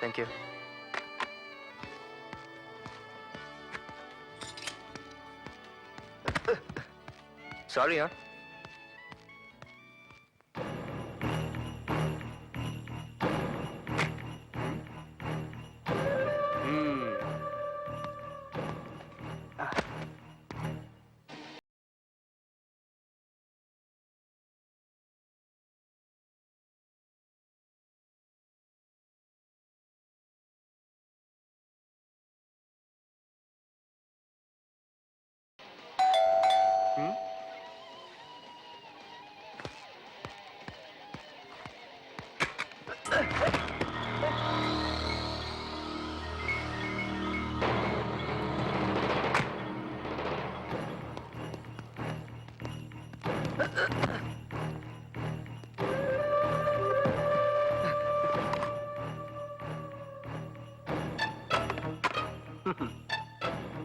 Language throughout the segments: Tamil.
தேங்க்யூ சாரியா ம்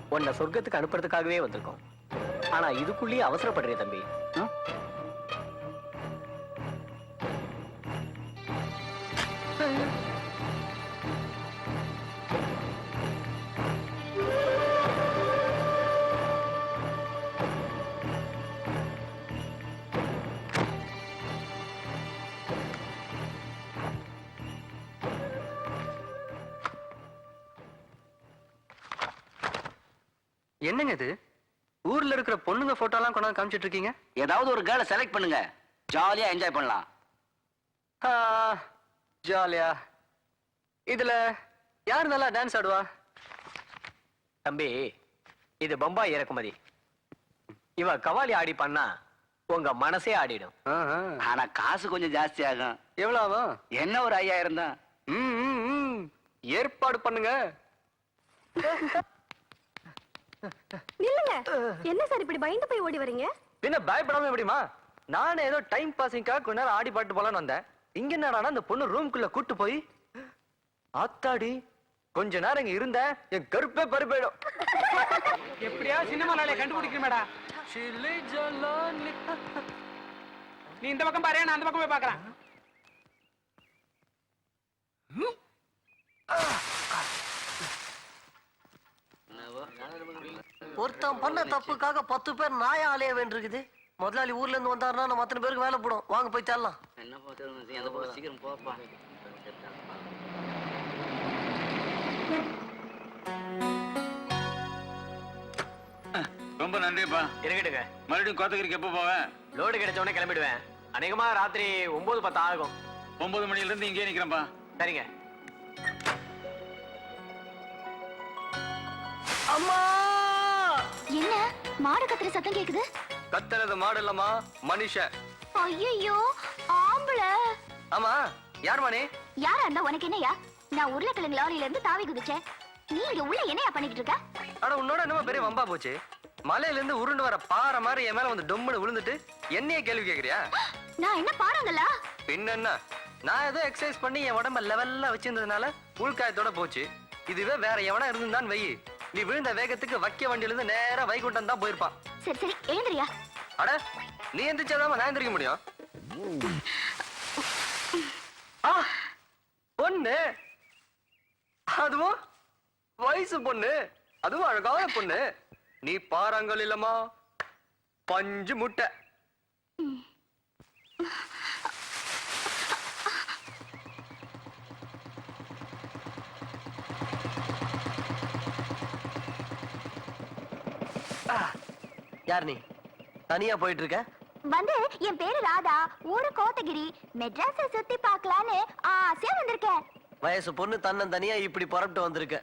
உன்னை சொர்க்கத்துக்கு அனுப்புறதுக்காகவே வந்திருக்கோம். ஆனா இதுக்குள்ளேயே அவசரப்படுறிய தம்பி. என்னங்க இது? ஊர்ல இருக்கிற பொண்ணுங்க போட்டோ எல்லாம் கொண்டாந்து காமிச்சிட்டு இருக்கீங்க? ஏதாவது ஒரு கேர்ளை செலக்ட் பண்ணுங்க. ஜாலியா என்ஜாய் பண்ணலாம். ஆ, ஜாலியா இதுல யார் நல்லா டான்ஸ் ஆடுவா? தம்பி இது பம்பாய் இறக்குமதி. இவ கவாலி ஆடி பண்ணா உங்க மனசே ஆடிடும். ஆனா காசு கொஞ்சம் ஜாஸ்தி ஆகும். எவ்வளவு ஆகும்? என்ன ஒரு ஐயாயிரம் தான். ம், ம், ம். ஏற்பாடு பண்ணுங்க. நில்லுங்க. என்ன சார் இப்படி பயந்து போய் ஓடி வரீங்க? பின்ன பயப்படாம எப்படிமா நானே ஏதோ டைம் பாசிங்காக கொஞ்ச நேரம் ஆடி பாட்டு போலான்னு வந்தேன். இங்க என்னடானா அந்த பொண்ணு ரூம்குள்ள கூட்டு போய் ஆத்தாடி கொஞ்ச நேரம் இங்க இருந்த என் கருப்பே பறி போயிடும். எப்படியா சினிமா நாளைய கண்டுபிடிக்கிறமேடா. நீ இந்த பக்கம் பாரு நான் அந்த பக்கம் போய் பாக்குறேன் ஒருத்தன் பண்ண தப்புக்காக பத்து பேர் நாயா அலைய வேண்டியிருக்குது. முதலாளி ஊர்ல இருந்து வந்தாருன்னா நம்ம அத்தனை பேருக்கு வேலை போடும். வாங்க போய் தரலாம் என்ன பார்த்து சீக்கிரம் போப்பா. ரொம்ப நன்றிப்பா. இருக்கட்டுங்க மறுபடியும் கோத்தகிரிக்கு எப்போ போவேன் லோடு கிடைச்ச உடனே கிளம்பிடுவேன். அநேகமா ராத்திரி ஒன்பது பத்து ஆகும். ஒன்பது மணில இருந்து இங்கே நிக்கிறேன்ப்பா. சரிங்க. அம்மா! மாடு கத்துற சத்தம் கேக்குது? கத்துறது மாடு இல்லம்மா மனுஷன் ஐயோ ஆம்பளை. ஆமா யார் மாணி? யாரா இருந்தா உனக்கு என்னையா நான் உருளைக்கிழங்கு லாரியில இருந்து தாவி குதிச்சேன். நீ இங்க உள்ள என்னையா பண்ணிக்கிட்டு இருக்க? அட உன்னோட என்னமோ பெரிய வம்பா போச்சு. மலையில இருந்து உருண்டு வர பாறை மாதிரி என் மேல வந்து டொம்முன்னு விழுந்துட்டு என்னைய கேள்வி கேக்குறியா? நான் என்ன பாறாங்களா பின்ன நான் ஏதோ எக்ஸசைஸ் பண்ணி என் உடம்ப லெவல்ல வச்சிருந்ததுனால உள்காயத்தோட போச்சு. இதுவே வேற எவனா இருந்தான் வை நீ விழுந்த வேகத்துக்கு வக்கிய வண்டியில இருந்து நேரா வைகுண்டம் தான் போயிருப்பான். சரி சரி எழுந்திரியா? அட நீ எந்திரிச்சாதாம நான் எந்திரிக்க முடியும். ஆ, பொண்ணு. அதுவும் வயசு பொண்ணு. அதுவும் அழகான பொண்ணு. நீ பாறாங்கல் இல்லம்மா. பஞ்சு முட்டை. யார் நீ? தனியா போயிட்டு இருக்க வந்து என் பேரு ராதா. ஊரு கோத்தகிரி. மெட்ராஸ சுத்தி பார்க்கலான்னு ஆசையா வந்திருக்கேன் வயசு பொண்ணு தன்னன் தனியா இப்படி புறப்பட்டு வந்திருக்க.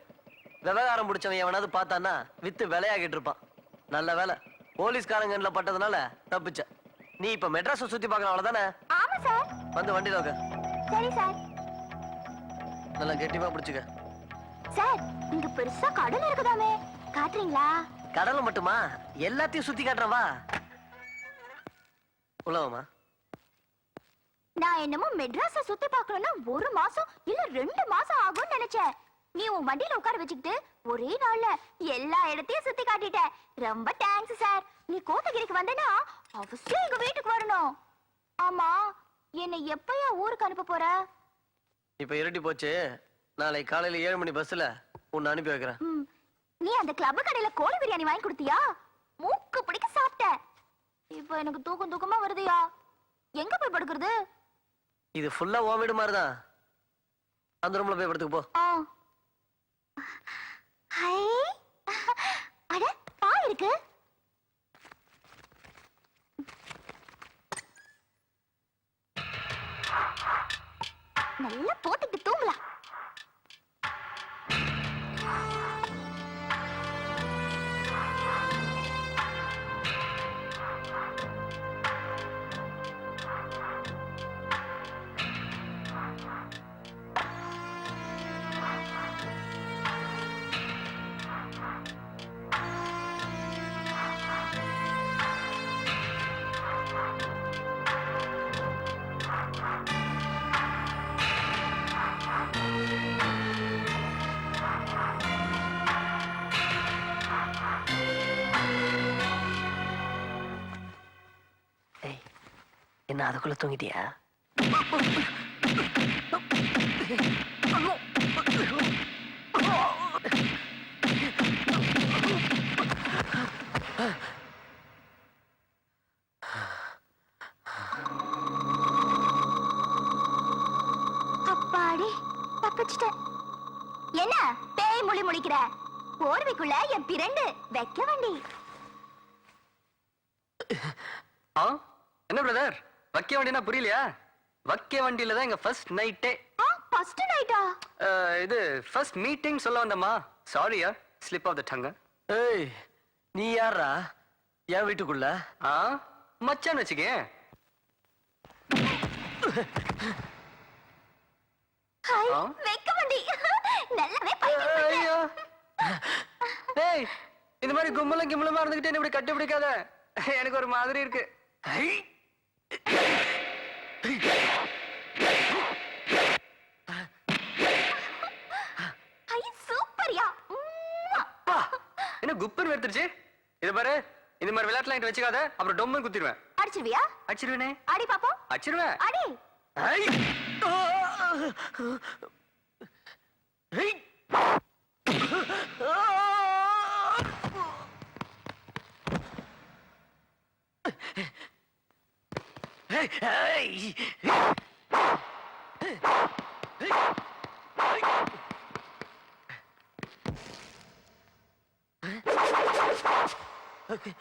விவகாரம் முடிச்சவன் எவனாவது பார்த்தான்னா வித்து விளையாகிட்டு இருப்பான். நல்ல வேலை. போலீஸ்காரங்கன்ல பட்டதுனால தப்பிச்ச நீ இப்ப மெட்ராஸை சுத்தி பார்க்கணும் அவ்வளவுதானே ஆமா சார். வந்து வண்டியில உட்கார். சரி சார். நல்லா கெட்டிமா பிடிச்சுக்க. சார் இங்க பெருசா கடல் இருக்குதாமே. காட்டுறீங்களா? கடலை மட்டுமா? எல்லாத்தையும் சுத்தி காட்டுறேன் வா. உள்ளவமா நான் என்னமோ மெட்ராஸ சுத்தி பார்க்கணும்னா ஒரு மாசம் இல்ல ரெண்டு மாசம் ஆகும்னு நினைச்சேன். நீ உன் வண்டியில உட்கார வச்சுக்கிட்டு ஒரே நாள்ல எல்லா இடத்தையும் சுத்தி காட்டிட்ட. ரொம்ப தேங்க்ஸ் சார் நீ கோத்தகிரிக்கு வந்தனா அவசியம் எங்க வீட்டுக்கு வரணும். ஆமா என்னை எப்பயா ஊருக்கு அனுப்ப போற? இப்ப இருட்டி போச்சு. நாளை காலையில ஏழு மணி பஸ்ல உன்னை அனுப்பி வைக்கிறேன். ம், நீ அந்த கிளப் கடையில கோழி பிரியாணி வாங்கி கொடுத்தியா? மூக்கு பிடிக்க சாப்பிட்டேன் இப்போ எனக்கு தூக்கம் தூக்கமா வருதுயா? எங்க போய் படுக்கிறது? இது ஃபுல்லா உன் வீடு மாதிரி தான் அந்த ரூம்ல போய் படுத்துக்கு போ. ஆ. அட பாய் இருக்கு. நல்லா போட்டுட்டு தூங்கலாம். என்ன அதுக்குள்ள தூங்கிட்டியா? அப்பாடி தப்பிச்சிட்டேன். என்ன பேய் முழி முழிக்கிற? போர்வைக்குள்ள என் பிரண்டு வைக்க வேண்டி ஆ என்ன பிரதர் வக்கிய வண்டினா புரியலையா? வக்கிய வண்டியில தான் எங்க ஃபர்ஸ்ட் நைட்டே ஃபர்ஸ்ட் நைட்டா இது ஃபர்ஸ்ட் மீட்டிங் சொல்ல வந்தம்மா. சாரியா ஸ்லிப் ஆஃப் த டங்க ஏய் நீ யாரா என் வீட்டுக்குள்ள? ஆ மச்சான் ஹாய்? வைக்க வண்டி. நல்லாவே. ஐயோ. டேய் இந்த மாதிரி கும்பலும் கிம்பலமா இருந்துகிட்டு என்ன இப்படி கட்டி பிடிக்காத எனக்கு ஒரு மாதிரி இருக்கு ஐ சூப்பர்யா உம்மா. அப்பா, வெறுத்துருச்சு இது பாரு இந்த மாதிரி விளையாட்டுலாம் என்கிட்ட வச்சுக்காத அப்புறம் டொம்மன் குத்திடுவேன். அடிச்சிருவியா? அடிச்சிருவேனே. அடி பாப்போம். அடிச்சிருவேன். அடி. ஐ! ஆ! ஐ!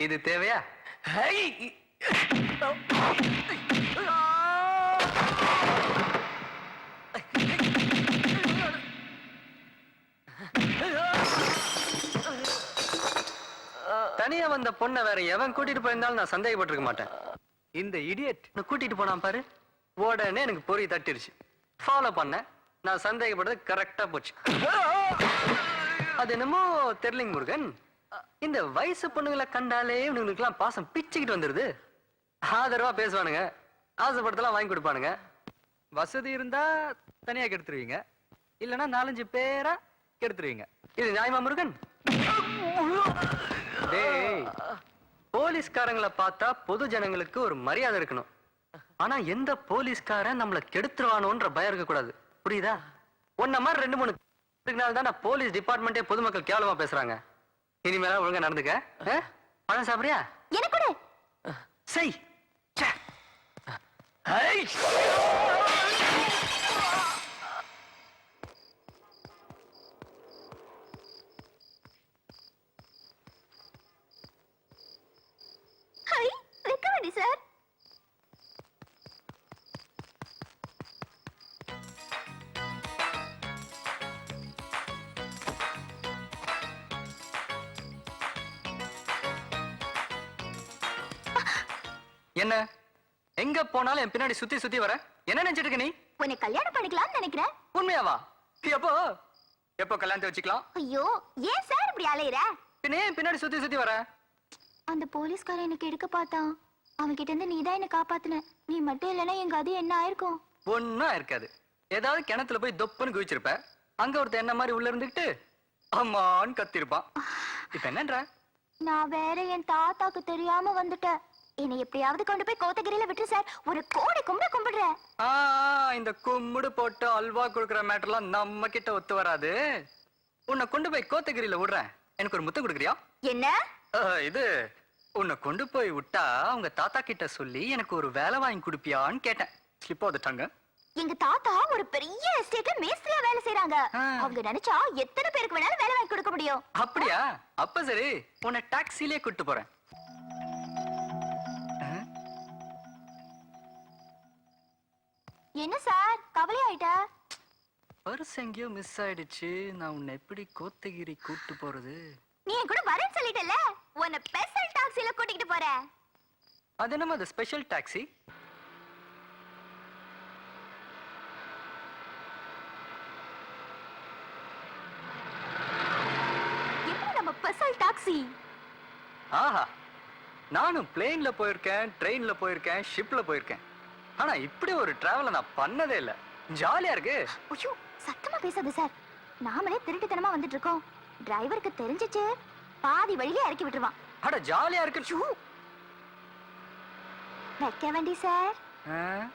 இது தேவையா? தனியா வந்த பொண்ணை வேற எவன் கூட்டிட்டு போயிருந்தாலும் நான் சந்தேகப்பட்டிருக்க மாட்டேன். இந்த இடியட் கூட்டிட்டு போனான் பாரு. உடனே எனக்கு பொறி தட்டிருச்சு. ஃபாலோ பண்ணேன் நான் சந்தேகப்பட்டது கரெக்டா போச்சு. அது என்னமோ தெர்லிங் முருகன். இந்த வயசு பொண்ணுங்களை கண்டாலே இவனுங்களுக்குலாம் பாசம் பிச்சுக்கிட்டு வந்துருது. ஆதரவா பேசுவானுங்க. ஆசைப்படுத்தலாம் வாங்கி கொடுப்பானுங்க. வசதி இருந்தா தனியா கெடுத்துருவீங்க. இல்லைன்னா நாலஞ்சு பேரா கெடுத்துருவீங்க. இது நியாயமா முருகன்? டேய் போலீஸ்காரங்களை பார்த்தா பொது ஜனங்களுக்கு ஒரு மரியாதை இருக்கணும். ஆனா எந்த போலீஸ்காரன் நம்மள கெடுத்துருவானோன்ற பயம் இருக்க கூடாது புரியுதா? உன்ன மாதிரி ரெண்டு மூணு இதுக்குனால தான் போலீஸ் டிபார்ட்மெண்ட்டே பொதுமக்கள் கேவலமா பேசுறாங்க. இனிமேல ஒழுங்கா நடந்துக்க? பழம் சாப்பிடுறியா? எனக்கு செய். ச்சே. என்ன? எங்க போனாலும் என் பின்னாடி சுத்தி சுத்தி வர? என்ன நினைச்சிட்டு இருக்க நீ? உன்னை கல்யாணம் பண்ணிக்கலாம்னு நினைக்கிறேன் உண்மையாவா? எப்போ எப்போ கல்யாணத்தை வச்சுக்கலாம்? ஐயோ ஏன் சார் இப்படி அலையுற? பின்ன ஏன் பின்னாடி சுத்தி சுத்தி வர? அந்த போலீஸ்காரன் எனக்கு எடுக்க பார்த்தான். அவன் கிட்ட இருந்து நீதான் என்ன காப்பாத்துன. நீ மட்டும் இல்லைன்னா எங்க அது என்ன ஆயிருக்கும்? ஒன்னும் இருக்காது. ஏதாவது கிணத்துல போய் தொப்புன்னு குதிச்சிருப்ப அங்க ஒருத்தன் என்ன மாதிரி உள்ள இருந்துகிட்டு அம்மான்னு கத்திருப்பான். இப்ப என்னன்ற? நான் வேற என் தாத்தாக்கு தெரியாம வந்துட்டேன். என்னை எப்படியாவது கொண்டு போய் கோத்தகிரியில விட்டு சார். ஒரு கோடி கும்பிட கும்பிடுறேன். ஆ, இந்த கும்முடு போட்டு அல்வா கொடுக்குற மேட்டர்லாம் நம்ம கிட்ட ஒத்து வராது. உன்னை கொண்டு போய் கோத்தகிரியில விடுறேன். எனக்கு ஒரு முத்தம் கொடுக்குறியா? என்ன? இது உன்னை கொண்டு போய் விட்டா உங்க தாத்தா கிட்ட சொல்லி எனக்கு ஒரு வேலை வாங்கி கொடுப்பியான்னு கேட்டேன். ஸ்லிப் வந்துட்டாங்க எங்க தாத்தா ஒரு பெரிய எஸ்டேட்ல மேஸ்திரியா வேலை செய்றாங்க. அவங்க நினைச்சா எத்தனை பேருக்கு வேணாலும் வேலை வாங்கி கொடுக்க முடியும். அப்படியா? அப்ப சரி உன்னை டாக்ஸிலேயே கூட்டு போறேன். என்ன சார்? கவலை ஆயிட்டா பர்ஸ் எங்கேயோ மிஸ் ஆயிடுச்சு. நான் உன்னை எப்படி கோத்தகிரி கூட்டு போறது? நீ என் கூட வரேன்னு சொல்லிட்டல உன்னை ஸ்பெஷல் டாக்ஸில கூட்டிட்டு போறேன் அது என்னமா அது ஸ்பெஷல் டாக்ஸி எப்படி நம்ம ஸ்பெஷல் டாக்ஸி ஆஹா. நானும் பிளேன்ல போயிருக்கேன் ட்ரெயின்ல போயிருக்கேன் ஷிப்ல போயிருக்கேன். ஆனா இப்படி ஒரு டிராவலை நான் பண்ணதே இல்ல. ஜாலியா இருக்கு. ஐயோ சத்தமா பேசாத சார். நாமளே திருட்டுத்தனமா வந்துட்டு இருக்கோம் டிரைவருக்கு தெரிஞ்சிச்சு பாதி வழியிலே இறக்கி விட்டுருவான். அட ஜாலியா இருக்கு. ஷூ. வைக்க வேண்டி சார். ஆ,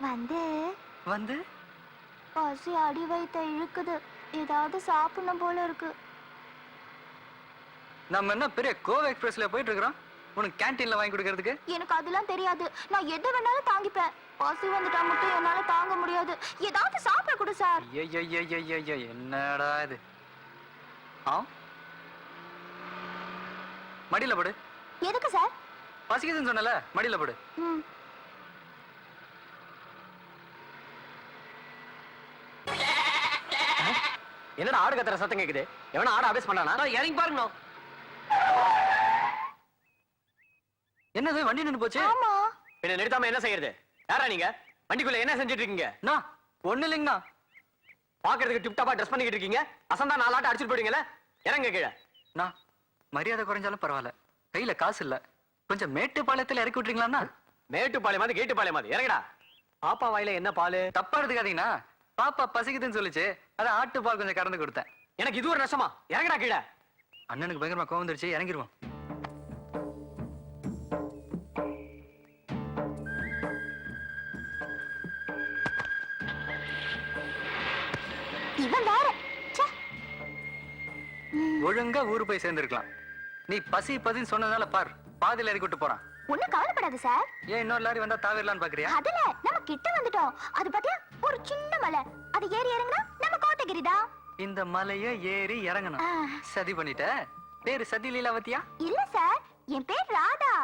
வந்து. வந்து? பசி அடி வைத்த இழுக்குது. ஏதாவது சாப்பிடணும் போல இருக்கு. நம்ம என்ன பெரிய கோவா எக்ஸ்பிரஸ்ல போயிட்டு இருக்கிறோம்? உனக்கு கேன்டீன்ல வாங்கி கொடுக்கறதுக்கு? எனக்கு அதெல்லாம் தெரியாது. நான் எதை வேணாலும் தாங்கிப்பேன். பசி வந்துட்டா மட்டும் என்னால தாங்க முடியாது. ஏதாவது சாப்பிட கொடு சார். ஐயையையையையைய, என்னடா இது ஆ மடியில படு எதுக்கு சார் பசிக்குதுன்னு சொன்னல மடியில படு என்னடா ஆடு கத்துற சத்தம் கேக்குது எவனா ஆட அபேஸ் பண்ணானா இறங்கி பாருங்க என்னது வண்டி நின்னு போச்சு? ஆமா. பின்ன நிறுத்தாம என்ன செய்யறது? யாரா நீங்க? வண்டிக்குள்ள என்ன செஞ்சுட்டு இருக்கீங்க அண்ணா, ஒண்ணு இல்லைங்கண்ணா. பாக்குறதுக்கு டிப் டாப்பா ட்ரெஸ் பண்ணிக்கிட்டு இருக்கீங்க. அசந்தா நாலாட்ட அடிச்சுட்டு போயிடுங்கல்ல இறங்க கீழே. அண்ணா, மரியாதை குறைஞ்சாலும் பரவாயில்ல. கையில காசு இல்ல. கொஞ்சம் மேட்டுப்பாளையத்துல இறக்கி விட்டுறீங்களாண்ணா? மேட்டுப்பாளையம் மாதிரி கேட்டுப்பாளையம் மாதிரி. இறங்கடா. பாப்பா வாயில என்ன பாலு? தப்பா எடுத்துக்காதீங்கண்ணா. பாப்பா பசிக்குதுன்னு சொல்லுச்சு. அதான் ஆட்டுப்பால் கொஞ்சம் கறந்து கொடுத்தேன். எனக்கு இது ஒரு நஷ்டமா இறங்கடா கீழே. அண்ணனுக்கு பயங்கரமா கோவம் வந்துருச்சு. இறங்கிருவோம். இவன் வேற. ஒழுங்கா ஊரு போய் சேர்ந்திருக்கலாம். நீ பசி பசின்னு சொன்னதால பார் பாதியில இறக்கி விட்டு போறான். ஒண்ணும் கவலைப்படாத சார். ஏன் இன்னொரு லாரி வந்தா தாவிரலான்னு பாக்குறியா? அதுல நம்ம கிட்ட வந்துட்டோம். அது பாத்தியா ஒரு சின்ன மலை. அது ஏறி இறங்குனா நம்ம கோத்தகிரி தான். இந்த மலைய ஏறி இறங்கணும். சதி பண்ணிட்ட. பேரு சதி லீலாவதியா இல்ல சார் என் பேர் ராதா.